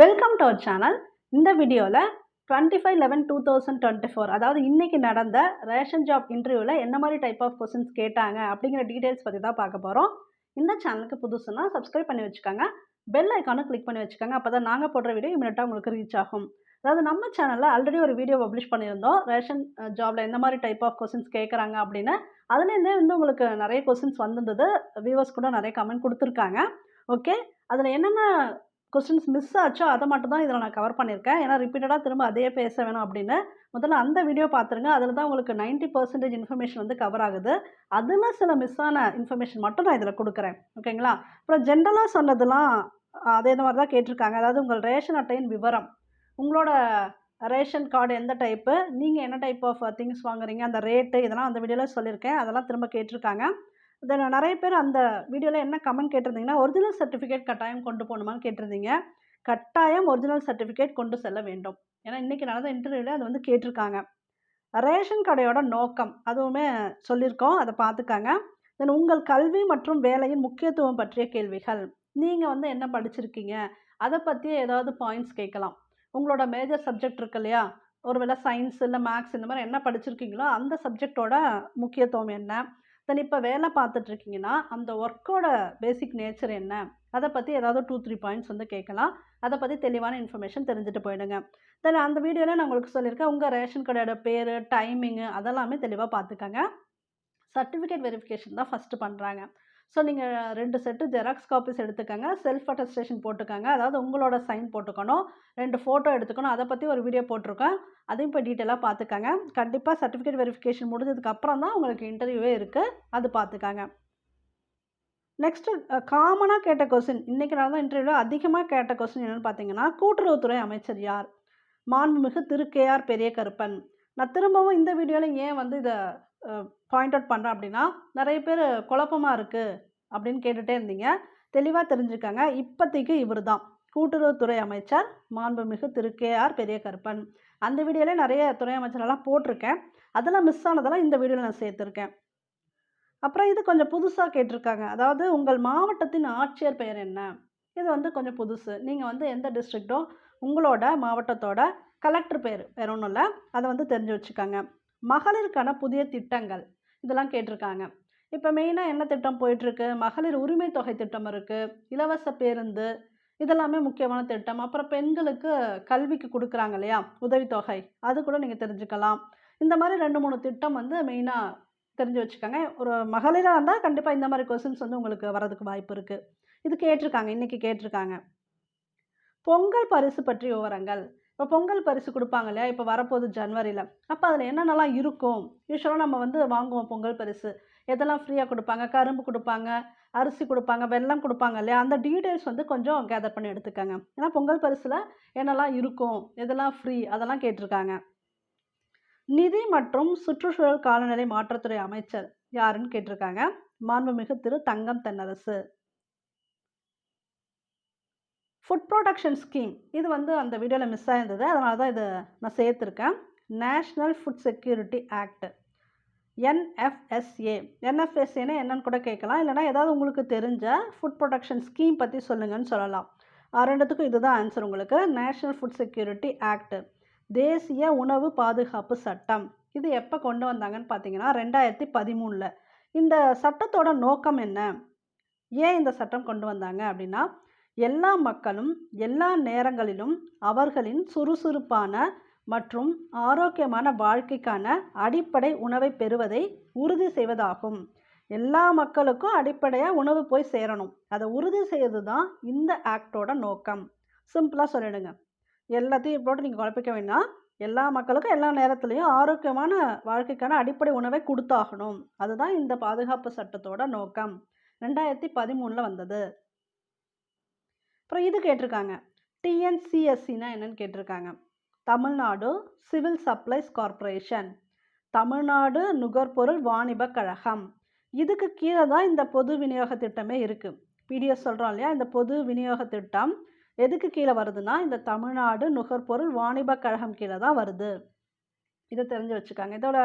Welcome to our channel இந்த வீடியோவில் twenty five eleven two thousand twenty four அதாவது இன்றைக்கி நடந்த ரேஷன் ஜாப் இன்டர்வியூவில் என்ன மாதிரி டைப் ஆஃப் கொஸ்டின்ஸ் கேட்டாங்க அப்படிங்கிற டீட்டெயில்ஸ் பற்றி தான் பார்க்க போகிறோம் இந்த சேனலுக்கு புதுசுனா சப்ஸ்கிரைப் பண்ணி வச்சுக்கோங்க. பெல் ஐக்கானும் கிளிக் பண்ணி வச்சுக்கோங்க. அப்போ தான் நாங்கள் போடுற வீடியோ இமீடியட்டாக உங்களுக்கு ரீச் ஆகும். அதாவது நம்ம சேனலில் ஆல்ரெடி ஒரு வீடியோ பப்ளிஷ் பண்ணியிருந்தோம். ரேஷன் ஜாபில் எந்த மாதிரி டைப் ஆஃப் கொஸ்டின்ஸ் கேட்குறாங்க அப்படின்னு. அதுலேருந்தே வந்து உங்களுக்கு நிறைய கொஸ்டின்ஸ் வந்திருந்தது. வியூவர்ஸ் கூட நிறைய கமெண்ட் கொடுத்துருக்காங்க. ஓகே அதில் என்னென்ன கொஸ்டின்ஸ் மிஸ் ஆச்சோ அதை மட்டும் தான் இதில் நான் கவர் பண்ணியிருக்கேன். ஏன்னா ரிப்பீட்டடாக திரும்ப அதே பேச வேணும் அப்படின்னு. முதல்ல அந்த வீடியோ பார்த்துருங்க. அதில் தான் உங்களுக்கு 90% பர்சன்டேஜ் இன்ஃபர்மேஷன் வந்து கவர் ஆகுது. அதில் சில மிஸ் ஆன இன்ஃபர்மேஷன் மட்டும் நான் இதில் கொடுக்குறேன். ஓகேங்களா அப்புறம் ஜென்ரலாக சொன்னதெல்லாம் அதே மாதிரி தான் கேட்டிருக்காங்க. அதாவது உங்கள் ரேஷன் அட்டையின் விவரம். உங்களோட ரேஷன் கார்டு எந்த டைப்பு நீங்கள் என்ன டைப் ஆஃப் திங்ஸ் வாங்குறீங்க அந்த ரேட்டு இதெல்லாம் அந்த வீடியோவில் சொல்லியிருக்கேன். அதெல்லாம் திரும்ப கேட்டிருக்காங்க. தென் நிறைய பேர் அந்த வீடியோவில் என்ன கமெண்ட் கேட்டிருந்தீங்கன்னா ஒரிஜினல் சர்டிஃபிகேட் கட்டாயம் கொண்டு போகணுமான்னு கேட்டிருந்தீங்க. கட்டாயம் ஒரிஜினல் சர்டிஃபிகேட் கொண்டு செல்ல வேண்டும். ஏன்னா இன்றைக்கி நடந்த இன்டர்வியூவில் அது வந்து கேட்டிருக்காங்க. ரேஷன் கடையோட நோக்கம் அதுவுமே சொல்லியிருக்கோம். அதை பார்த்துக்காங்க. தென் உங்கள் கல்வி மற்றும் வேலையின் முக்கியத்துவம் பற்றிய கேள்விகள். நீங்கள் வந்து என்ன படிச்சிருக்கீங்க? அதை பற்றி ஏதாவது பாயிண்ட்ஸ் கேட்கலாம். உங்களோட மேஜர் சப்ஜெக்ட் இருக்கு இல்லையா? ஒருவேளை சயின்ஸ் இல்லை மேக்ஸ் இந்த மாதிரி என்ன படிச்சிருக்கீங்களோ அந்த சப்ஜெக்டோட முக்கியத்துவம் என்ன? தென் இப்போ வேலை பார்த்துட்ருக்கீங்கன்னா அந்த ஒர்க்கோட பேசிக் நேச்சர் என்ன? அதை பற்றி ஏதாவது டூ த்ரீ பாயிண்ட்ஸ் வந்து கேட்கலாம். அதை பற்றி தெளிவான இன்ஃபர்மேஷன் தெரிஞ்சுட்டு போயிடுங்க. தென் அந்த வீடியோவில் நான் உங்களுக்கு சொல்லியிருக்கேன் உங்கள் ரேஷன் கடையோட பேர் டைமிங்கு அதெல்லாமே தெளிவாக பார்த்துக்கங்க. சர்டிஃபிகேட் வெரிஃபிகேஷன் தான் ஃபஸ்ட்டு பண்ணுறாங்க ஸோ நீங்கள் ரெண்டு செட்டு ஜெராக்ஸ் காப்பீஸ் எடுத்துக்கோங்க. செல்ஃப் அட்டஸ்டேஷன் போட்டுக்கோங்க. அதாவது உங்களோட சைன் போட்டுக்கணும். ரெண்டு ஃபோட்டோ எடுத்துக்கணும். அதை பற்றி ஒரு வீடியோ போட்டிருக்கேன். அதையும் இப்போ டீட்டெயிலாக பார்த்துக்கோங்க கண்டிப்பாக சர்டிஃபிகேட் வெரிஃபிகேஷன் முடிஞ்சதுக்கப்புறம் தான் உங்களுக்கு இன்டர்வியூவே இருக்குது அது பார்த்துக்காங்க நெக்ஸ்ட்டு காமனாக கேட்ட கொஸ்டின் இன்றைக்கி நடந்த இன்டர்வியூவில் அதிகமாக கேட்ட கொஸ்டின் என்னென்னு பார்த்தீங்கன்னா கூட்டுறவுத்துறை அமைச்சர் யார்? மாண்புமிகு திரு கேஆர் பெரிய கருப்பன் நான் திரும்பவும் இந்த வீடியோவில் ஏன் வந்து இதை பாயிண்ட் அவுட் பண்ணுறேன் அப்படின்னா நிறைய பேர் குழப்பமாக இருக்குது அப்படின்னு கேட்டுகிட்டே இருந்தீங்க. தெளிவாக தெரிஞ்சுக்கங்க இப்போதைக்கு இவர் தான் கூட்டுறவுத்துறை அமைச்சர் மாண்புமிகு திரு. கேஆர் பெரிய கருப்பன் அந்த வீடியோவில் நிறைய துறை அமைச்சரெல்லாம் போட்டிருக்கேன். அதெல்லாம் மிஸ் ஆனதெல்லாம் இந்த வீடியோவில் நான் சேர்த்துருக்கேன். அப்புறம் இது கொஞ்சம் புதுசாக கேட்டிருக்காங்க. அதாவது உங்கள் மாவட்டத்தின் ஆட்சியர் பெயர் என்ன? இது வந்து கொஞ்சம் புதுசு. நீங்கள் வந்து எந்த டிஸ்ட்ரிக்டோ உங்களோட மாவட்டத்தோட கலெக்டர் பேர் வேற ஒன்றும் இல்லை. அதை வந்து தெரிஞ்சு வச்சுக்கோங்க. மகளிருக்கான புதிய திட்டங்கள். இதெல்லாம் கேட்டிருக்காங்க. இப்போ மெயினாக என்ன திட்டம் போயிட்டுருக்கு? மகளிர் உரிமை தொகை திட்டம் இருக்குது இலவச பேருந்து இதெல்லாமே முக்கியமான திட்டம். அப்புறம் பெண்களுக்கு கல்விக்கு கொடுக்குறாங்க இல்லையா? உதவித்தொகை அது கூட நீங்கள் தெரிஞ்சுக்கலாம். இந்த மாதிரி ரெண்டு மூணு திட்டம் வந்து மெயினாக தெரிஞ்சு வச்சுக்கோங்க. ஒரு மகளிராக இருந்தால் கண்டிப்பாக இந்த மாதிரி கொஸ்டின்ஸ் வந்து உங்களுக்கு வரதுக்கு வாய்ப்பு இருக்குது இது கேட்டிருக்காங்க. இன்றைக்கி கேட்டிருக்காங்க. பொங்கல் பரிசு பற்றி விவரங்கள். இப்போ பொங்கல் பரிசு கொடுப்பாங்க இல்லையா? இப்போ வரப்போகுது ஜனவரியில். அப்போ அதில் என்னென்னலாம் இருக்கும்? யூஸ்வலாக நம்ம வந்து வாங்குவோம் பொங்கல் பரிசு. எதெல்லாம் ஃப்ரீயாக கொடுப்பாங்க? கரும்பு கொடுப்பாங்க அரிசி கொடுப்பாங்க வெல்லம் கொடுப்பாங்க இல்லையா? அந்த டீட்டெயில்ஸ் வந்து கொஞ்சம் கேதர் பண்ணி எடுத்துக்கோங்க. ஏன்னா பொங்கல் பரிசில் என்னெல்லாம் இருக்கும்? எதெல்லாம் ஃப்ரீ அதெல்லாம் கேட்டிருக்காங்க. நிதி மற்றும் சுற்றுச்சூழல் காலநிலை மாற்றத்துறை அமைச்சர் யாருன்னு கேட்டிருக்காங்க? மாண்புமிகு திரு Thangam Thennarasu. Food production scheme இது வந்து அந்த வீடியோவில் மிஸ் ஆயிருந்தது. அதனால தான் இதை நான் சேர்த்துருக்கேன். National food security act NFSA என்எஃப்எஸ்ஏன்னு என்னன்னு கூட கேட்கலாம். இல்லைனா ஏதாவது உங்களுக்கு தெரிஞ்ச ஃபுட் ப்ரொடக்ஷன் ஸ்கீம் பற்றி சொல்லுங்கன்னு சொல்லலாம். ரெண்டுத்துக்கும் இதுதான் ஆன்சர் உங்களுக்கு. நேஷ்னல் ஃபுட் செக்யூரிட்டி ஆக்ட் தேசிய உணவு பாதுகாப்பு சட்டம். இது எப்போ கொண்டு வந்தாங்கன்னு பார்த்தீங்கன்னா ரெண்டாயிரத்தி பதிமூணில். இந்த சட்டத்தோட நோக்கம் என்ன? ஏன் இந்த சட்டம் கொண்டு வந்தாங்க அப்படின்னா எல்லா மக்களும் எல்லா நேரங்களிலும் அவர்களின் சுறுசுறுப்பான மற்றும் ஆரோக்கியமான வாழ்க்கைக்கான அடிப்படை உணவை பெறுவதை உறுதி செய்வதாகும். எல்லா மக்களுக்கும் அடிப்படையாக உணவு போய் சேரணும். அதை உறுதி செய்வது தான் இந்த ஆக்டோட நோக்கம். சிம்பிளாக சொல்லிடுங்க. எல்லாத்தையும் போட்டு நீங்கள் குழப்பிக்க வேணாம் எல்லா மக்களுக்கும் எல்லா நேரத்துலையும் ஆரோக்கியமான வாழ்க்கைக்கான அடிப்படை உணவை கொடுத்தாகணும். அதுதான் இந்த பாதுகாப்பு சட்டத்தோட நோக்கம். ரெண்டாயிரத்தி பதிமூணில் வந்தது. அப்புறம் இது கேட்டிருக்காங்க. டிஎன்சிஎஸ்சினா என்னன்னு கேட்டிருக்காங்க. Tamil Nadu civil supplies corporation. Tamil Nadu நுகர்பொருள் வாணிபக் கழகம். இதுக்கு கீழே தான் இந்த பொது விநியோக திட்டமே இருக்குது பிடிஎஸ் சொல்கிறோம் இல்லையா? இந்த பொது விநியோக திட்டம் எதுக்கு கீழே வருதுன்னா இந்த தமிழ்நாடு நுகர்பொருள் வாணிபக் கழகம் கீழே தான் வருது. இதை தெரிஞ்சு வச்சுக்காங்க. இதோட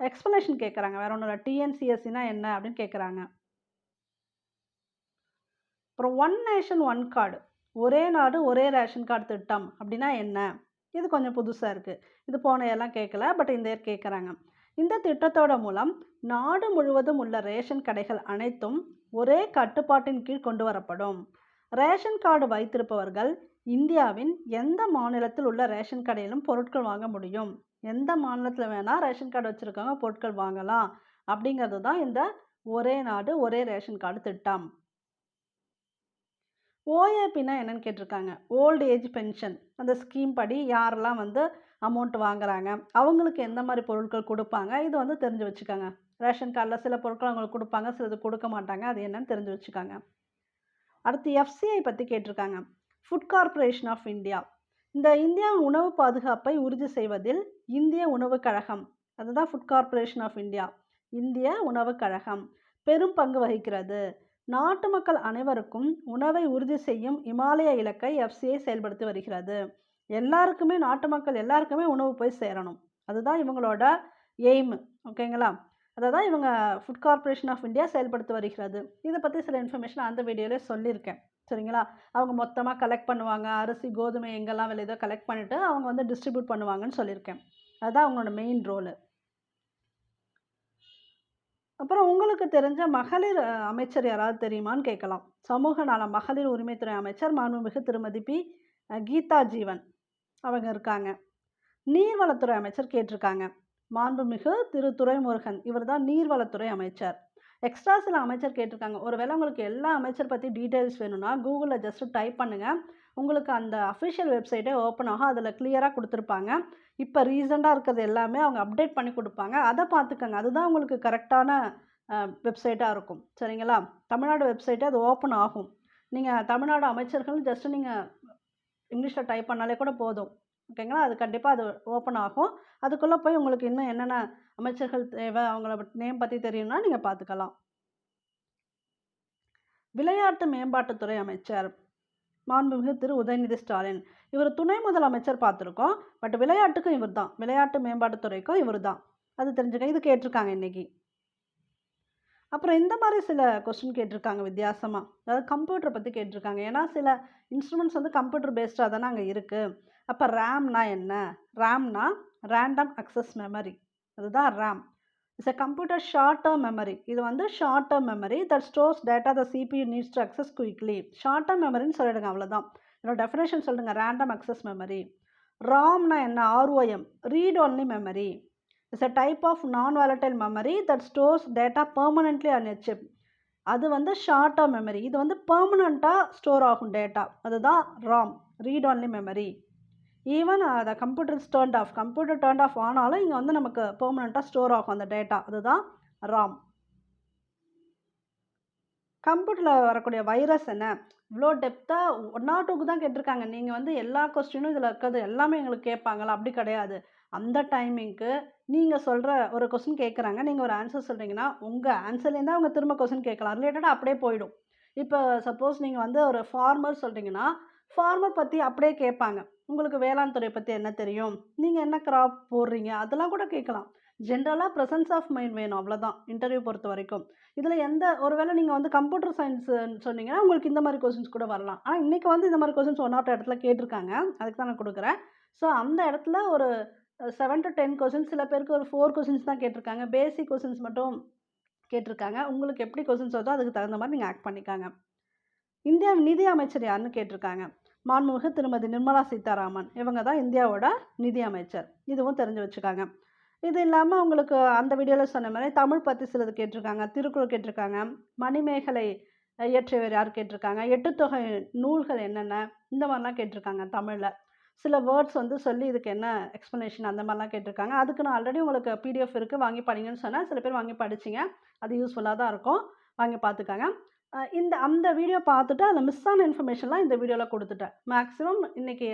எக்ஸ்ப்ளனேஷன் கேட்குறாங்க வேற ஒன்றும் இல்லை. டிஎன்சிஎஸ்சினா என்ன அப்படின்னு கேட்குறாங்க அப்புறம் ஒன் நேஷன் ஒன் கார்டு ஒரே நாடு ஒரே ரேஷன் கார்டு திட்டம் அப்படின்னா என்ன? இது கொஞ்சம் புதுசாக இருக்குது இது போன எல்லாம் கேட்கல பட் இந்த இயர் கேட்குறாங்க. இந்த திட்டத்தோட மூலம் நாடு முழுவதும் உள்ள ரேஷன் கடைகள் அனைத்தும் ஒரே கட்டுப்பாட்டின் கீழ் கொண்டு வரப்படும். ரேஷன் கார்டு வைத்திருப்பவர்கள் இந்தியாவின் எந்த மாநிலத்தில் உள்ள ரேஷன் கடையிலும் பொருட்கள் வாங்க முடியும்? எந்த மாநிலத்தில் வேணால் ரேஷன் கார்டு வச்சுருக்கவங்க பொருட்கள் வாங்கலாம். அப்படிங்கிறது தான் இந்த ஒரே நாடு ஒரே ரேஷன் கார்டு திட்டம். ஓஏபின்னா என்னென்னு கேட்டிருக்காங்க. ஓல்டு ஏஜ் பென்ஷன் அந்த ஸ்கீம் படி யாரெல்லாம் வந்து அமௌண்ட் வாங்குறாங்க அவங்களுக்கு எந்த மாதிரி பொருட்கள் கொடுப்பாங்க இது வந்து தெரிஞ்சு வச்சுக்கோங்க. ரேஷன் கார்டில் சில பொருட்கள் அவங்களுக்கு கொடுப்பாங்க சிலது கொடுக்க மாட்டாங்க அது என்னன்னு தெரிஞ்சு வச்சுக்காங்க. அடுத்து எஃப்சிஐ பற்றி கேட்டிருக்காங்க. ஃபுட் கார்ப்பரேஷன் ஆஃப் இந்தியா இந்த இந்தியா உணவு பாதுகாப்பை உறுதி செய்வதில் இந்திய உணவுக் கழகம் அதுதான் ஃபுட் கார்ப்பரேஷன் ஆஃப் இந்தியா இந்திய உணவுக் கழகம் பெரும் பங்கு வகிக்கிறது. நாட்டு மக்கள் அனைவருக்கும் உணவை உறுதி செய்யும் இமாலய இலக்கை எஃப்சிஐ செயல்படுத்தி வருகிறது. எல்லாருக்குமே நாட்டு மக்கள் எல்லாருக்குமே உணவு போய் சேரணும். அதுதான் இவங்களோட எய்ம் ஓகேங்களா அதை தான் இவங்க ஃபுட் கார்ப்பரேஷன் ஆஃப் இந்தியா செயல்படுத்தி வருகிறது. இதை பற்றி சில இன்ஃபர்மேஷன் அந்த வீடியோவிலே சொல்லியிருக்கேன். சரிங்களா? அவங்க மொத்தமாக கலெக்ட் பண்ணுவாங்க. அரிசி கோதுமை எங்கெல்லாம் விளையுதோ கலெக்ட் பண்ணிவிட்டு அவங்க வந்து டிஸ்ட்ரிபியூட் பண்ணுவாங்கன்னு சொல்லியிருக்கேன். அதுதான் அவங்களோட மெயின் ரோலு அப்புறம் உங்களுக்கு தெரிஞ்ச மகளிர் அமைச்சர் யாராவது தெரியுமான்னு கேட்கலாம். சமூக நல மகளிர் உரிமைத்துறை அமைச்சர் மாண்புமிகு திருமதி பி கீதா ஜீவன் அவங்க இருக்காங்க. நீர்வளத்துறை அமைச்சர் கேட்டிருக்காங்க. மாண்புமிகு திரு. துரைமுருகன் இவர் தான் நீர்வளத்துறை அமைச்சர். எக்ஸ்ட்ரா சில அமைச்சர் கேட்டிருக்காங்க. ஒருவேளை உங்களுக்கு எல்லா அமைச்சர் பற்றி டீட்டெயில்ஸ் வேணும்னா கூகுளில் ஜஸ்ட் டைப் பண்ணுங்கள் உங்களுக்கு அந்த அஃபிஷியல் வெப்சைட்டே ஓப்பன் ஆகும். அதில் கிளியராக கொடுத்துருப்பாங்க. இப்போ ரீசெண்டாக இருக்கிறது எல்லாமே அவங்க அப்டேட் பண்ணி கொடுப்பாங்க. அதை பார்த்துக்கங்க. அதுதான் உங்களுக்கு கரெக்டான வெப்சைட்டாக இருக்கும். சரிங்களா? தமிழ்நாடு வெப்சைட்டே அது ஓப்பன் ஆகும். நீங்கள் தமிழ்நாடு அமைச்சர்கள் ஜஸ்ட்டு நீங்கள் இங்கிலீஷில் டைப் பண்ணாலே கூட போதும். ஓகேங்களா? அது கண்டிப்பாக அது ஓப்பன் ஆகும். அதுக்குள்ளே போய் உங்களுக்கு இன்னும் என்னென்ன அமைச்சர்கள் தேவை அவங்கள நேம் பற்றி தெரியும்னா நீங்கள் பார்த்துக்கலாம். விளையாட்டு மேம்பாட்டுத்துறை அமைச்சர் மாண்புமிகு திரு உதயநிதி ஸ்டாலின் இவர் துணை முதலமைச்சர் பார்த்துருக்கோம். பட் விளையாட்டுக்கும் இவர் தான் விளையாட்டு மேம்பாட்டுத்துறைக்கும் இவர் தான் அது தெரிஞ்சுக்க இது கேட்டிருக்காங்க இன்னைக்கு. அப்புறம் இந்த மாதிரி சில கொஸ்டின் கேட்டிருக்காங்க வித்தியாசமாக அதாவது கம்ப்யூட்டர் பற்றி கேட்டிருக்காங்க. ஏன்னா சில இன்ஸ்ட்ருமெண்ட்ஸ் வந்து கம்ப்யூட்டர் பேஸ்டாக தானே அங்கே இருக்குது அப்போ ரேம்னா என்ன? ரேம்னா ரேண்டம் அக்சஸ் மெமரி அதுதான் RAM it's a computer short term memory இது வந்து short term memory that stores data the CPU needs to access quickly short term மெமரின்னு சொல்லிடுங்க அவ்வளோதான் இதோட டெஃபினேஷன் சொல்லுங்க ரேண்டம் அக்சஸ் மெமரி ராம்னா என்ன? ROM read only memory it's a type of non volatile memory that stores data permanently on a அது வந்து ஷார்ட்டாக memory இது வந்து பர்மனண்ட்டாக ஸ்டோர் ஆகும் டேட்டா அதுதான் ROM read only memory even அதை computer turned off computer turned off ஆனாலும் இங்கே வந்து நமக்கு பெர்மனண்ட்டாக ஸ்டோர் ஆகும் அந்த டேட்டா அதுதான் ராம் கம்ப்யூட்டரில் வரக்கூடிய வைரஸ் என்ன? இவ்வளோ டெப்த்தாக ஒன் ஆர் டூக்கு தான் கேட்டிருக்காங்க. நீங்கள் வந்து எல்லா கொஸ்டினும் இதில் இருக்கிறது எல்லாமே எங்களுக்கு கேட்பாங்களா? அப்படி கிடையாது. அந்த டைமிங்க்கு நீங்கள் சொல்கிற ஒரு கொஸ்டின் கேட்குறாங்க. நீங்கள் ஒரு ஆன்சர் சொல்கிறீங்கன்னா உங்கள் ஆன்சர்லேருந்து அவங்க திரும்ப கொஸ்டின் கேட்கலாம். ரிலேட்டடாக அப்படியே போயிடும். இப்போ சப்போஸ் நீங்கள் வந்து ஒரு ஃபார்மர் சொல்கிறீங்கன்னா ஃபார்மர் பற்றி அப்படியே கேட்பாங்க. உங்களுக்கு வேளாண் துறை பற்றி என்ன தெரியும்? நீங்கள் என்ன கிராப் போடுறீங்க? அதெல்லாம் கூட கேட்கலாம். ஜென்ரலாக ப்ரெசன்ஸ் ஆஃப் மைண்ட் வேணும் அவ்வளோதான் இன்டர்வியூ பொறுத்த வரைக்கும். இதில் எந்த ஒருவேளை நீங்கள் வந்து கம்ப்யூட்டர் சயின்ஸ் சொன்னீங்கன்னா உங்களுக்கு இந்த மாதிரி கொஸ்டின்ஸ் கூட வரலாம். ஆனால் இன்றைக்கி வந்து இந்த மாதிரி கொஸ்டின்ஸ் ஒன் ஆஃப் இடத்துல கேட்டிருக்காங்க. அதுக்கு தான் நான் கொடுக்குறேன். ஸோ அந்த இடத்துல ஒரு செவன் டு டென் கொஸ்டின்ஸ் சில பேருக்கு ஒரு ஃபோர் கொஸ்டின்ஸ் தான் கேட்டிருக்காங்க. பேசிக் கொஸ்டின்ஸ் மட்டும் கேட்டிருக்காங்க. உங்களுக்கு எப்படி கொஸ்டின்ஸ் வருதோ அதுக்கு தகுந்த மாதிரி நீங்கள் ஆக்ட் பண்ணிக்காங்க. இந்தியா நிதி அமைச்சர் யாருன்னு கேட்டிருக்காங்க. மாண்புமிகு திருமதி நிர்மலா சீதாராமன். இவங்க தான் இந்தியாவோட நிதி அமைச்சர். இதுவும் தெரிஞ்சு வச்சுக்காங்க. இது இல்லாமல் உங்களுக்கு அந்த வீடியோவில் சொன்ன மாதிரி தமிழ் பற்றி சிலது கேட்டிருக்காங்க திருக்குறள் கேட்டிருக்காங்க மணிமேகலை இயற்றியவர் யார் கேட்டிருக்காங்க எட்டுத்தொகை நூல்கள் என்னென்ன இந்த மாதிரிலாம் கேட்டிருக்காங்க தமிழில். சில வேர்ட்ஸ் வந்து சொல்லி இதுக்கு என்ன எக்ஸ்ப்ளனேஷன் அந்த மாதிரிலாம் கேட்டிருக்காங்க. அதுக்கு நான் ஆல்ரெடி உங்களுக்கு பிடிஎஃப் இருக்குது வாங்கி படிங்கன்னு சொன்னால் சில பேர் வாங்கி படிச்சிங்க அது யூஸ்ஃபுல்லாக தான் இருக்கும். வாங்கி பார்த்துக்காங்க. இந்த அந்த வீடியோ பார்த்துட்டு அதில் மிஸ் ஆன இன்ஃபர்மேஷன்லாம் இந்த வீடியோவில் கொடுத்துட்டேன். மேக்ஸிமம் இன்றைக்கி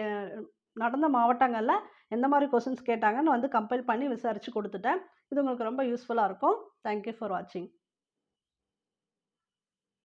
நடந்த மாவட்டங்களில் எந்த மாதிரி கொஷின்ஸ் கேட்டாங்கன்னு வந்து கம்பைல் பண்ணி விசாரித்து கொடுத்துட்டேன். இது உங்களுக்கு ரொம்ப யூஸ்ஃபுல்லாக இருக்கும். தேங்க்யூ ஃபார் வாட்சிங்